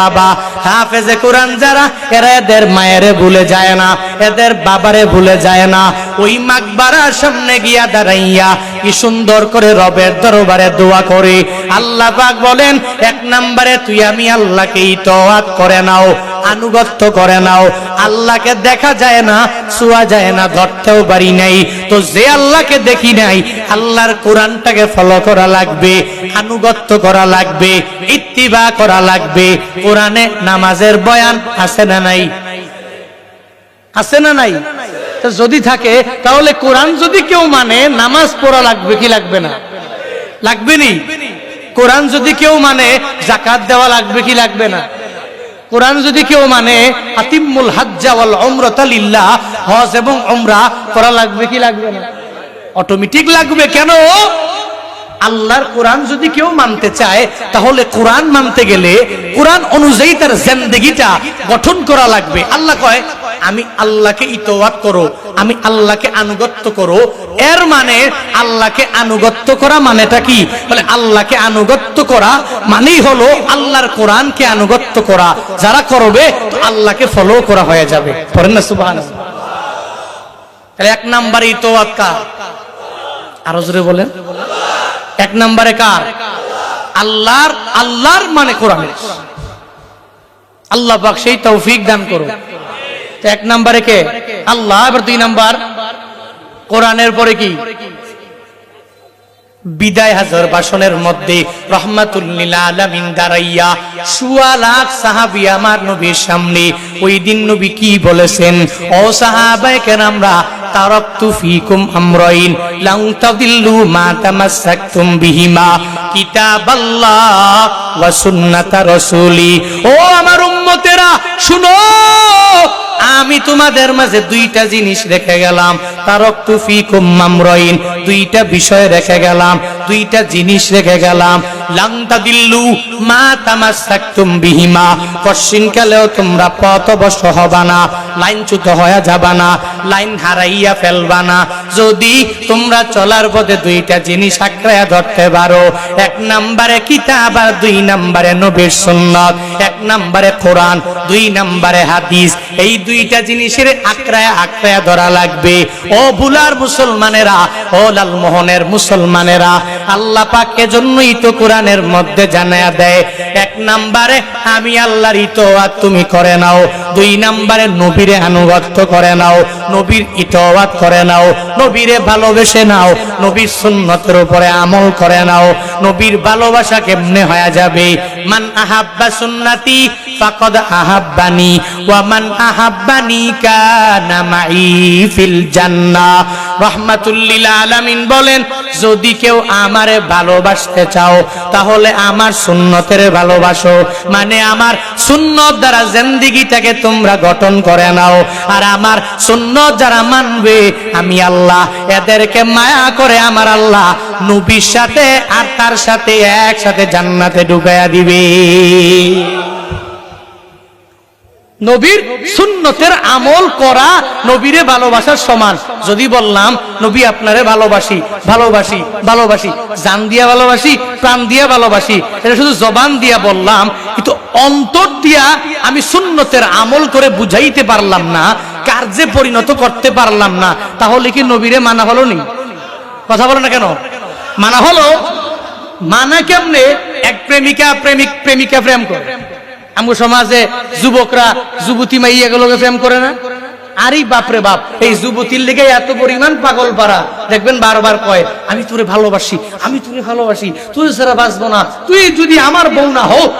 বাবা, হাফেজে কোরআন যারা, এরা এদের মায়েরে ভুলে যায় না, এদের বাবারে ভুলে যায় না। ওই মাকবারার সামনে গিয়া দাঁড়াইয়া কি সুন্দর করে রবের দরবারে দোয়া করে। আল্লাহ পাক বলেন, এক নম্বরে তুই আমি আল্লাহকেই তো করে নাও। আনুগত্য করে নাও। আল্লাহকে দেখা যায় না শোয়া যায় না, ধরতেও পারি নাই। তো যে আল্লাহকে দেখি নাই, আল্লাহর কোরআনটাকে ফলো করা লাগবে, আনুগত্য করা লাগবে, ইত্তিবা করা লাগবে। কোরআনে নামাজের বয়ান আছে না নাই? আছে না নাই? যদি থাকে, তাহলে কোরআন যদি কেউ মানে নামাজ পড়া লাগবে কি লাগবে না? লাগবে নি? কোরআন যদি কেউ মানে জাকাত দেওয়া লাগবে কি লাগবে না? কোরআন যদি কেউ মানে আতিমুল হাজ্জা ওয়াল উমরাতা হজ এবং উমরা করা লাগবে কি লাগবে না? অটোমেটিক লাগবে কেন? আল্লাহর কোরআন যদি কেউ মানতে চায়, তাহলে কোরআন মানতে গেলে কোরআন অনুযায়ী তার জিন্দেগিটা গঠন করা লাগবে। আল্লাহ কয় আমি আল্লাহকে ইতোয়াত করো, আমি আল্লাহকে আনুগত্য করো। এর মানে আল্লাহকে আনুগত্য করা মানেটা কি? বলে আল্লাহকে আনুগত্য করা মানেই হলো আল্লাহর কোরআনকে আনুগত্য করা। যারা করবে আল্লাহকে ফলো করা হয়ে যাবে। পড়েন না, সুবহানাল্লাহ। তাহলে এক নাম্বার ইতোয়াত কার? আরও জোরে বলেন। এক নম্বরে কার? আল্লাহর আল্লাহর মানে কোরআন আল্লাহ পাক সেই তৌফিক দান করো এক নম্বরে কে? আল্লাহ। এবার দুই নাম্বার। কোরআনের পরে কি? বিদায় হাজার বাসনের মধ্যে আমার ও আমার শুনো! আমি তোমাদের মাঝে দুইটা জিনিস রেখে গেলাম। তারক তুফি কুম্মাম দুইটা বিষয় রেখে গেলাম। দুইটা জিনিস রেখে গেলাম। যদি তোমরা চলার পথে দুইটা জিনিস ধরতে পারো, এক নম্বরে কিতাব আর দুই নম্বরে নবীর এক কোরআন, দুই হাদিস। এই দুইটা জিনিসের আঁকড়ায় আঁকড়ায় ধরা লাগবে। ও বুলার মুসলমানেরা, ও লালমোহনের মুসলমানেরা, আল্লাহ পাক এজন্যই তো কোরআনের মধ্যে জানায়া দেয়, এক নম্বরে, আমি আল্লাহর ইতোয়াত তুমি করে নাও। দুই নম্বরে, নবীরে আনুগত্য করে নাও। নবীর ইতোয়াত করে নাও। নবীরে ভালোবেসে নাও। নবীর সুন্নতের উপরে আমল করে নাও। নবীর ভালোবাসা কেমনে হয়ে যাবে? মান আহাব্বা সুন্নাতি ফাকাদ আহাব্বানি, ওয়া মান আহাব্বানি কানা মাই ফিল জান্নাহ। রাহমাতুল লিল আলামিন বলেন, যদি কেউ আমারে ভালোবাসতে চাও, তাহলে আমার সুন্নতের ভালোবাসো। মানে আমার সুন্নত দ্বারা জিন্দেগিটাকে তোমরা গঠন করে নাও। আর আমার সুন্নত যারা মানবে, আমি আল্লাহ। এদেরকে মায়া করে আমার আল্লাহ নবীর সাথে আর তার সাথে একসাথে জান্নাতে ঢুকাইয়া দিবে। নবীর সুন্নতের আমল করা নবীরে ভালোবাসার সমান। যদি বললাম, নবী, আপনারে ভালোবাসি ভালোবাসি ভালোবাসি, জান দিয়া ভালোবাসি, প্রাণ দিয়া ভালোবাসি। এটা শুধু জবান দিয়া বললাম, কিন্তু অন্তর দিয়া আমি সুন্নতের আমল করে বুঝাইতে পারলাম না কার্যে পরিণত করতে পারলাম না, তাহলে কি নবীরে মানা হলো নি? কথা বলো না কেন? মানা হলো, মানা কেমনে? এক প্রেমিকা প্রেমিক, প্রেমিকা প্রেম করে। আমার সমাজে যুবকরা যুবতী মাইয়া গুলোকে প্রেম করে না? আরে বাপরে বাপ, এই যুবতীর লেগে এত পরিমাণ পাগল পারা দেখবেন বারবার কয়, আমি তোরে ভালোবাসি, আমি তোরে ভালোবাসি তুই ছাড়া বাঁচবো না। তুই যদি আমার বউ না হোক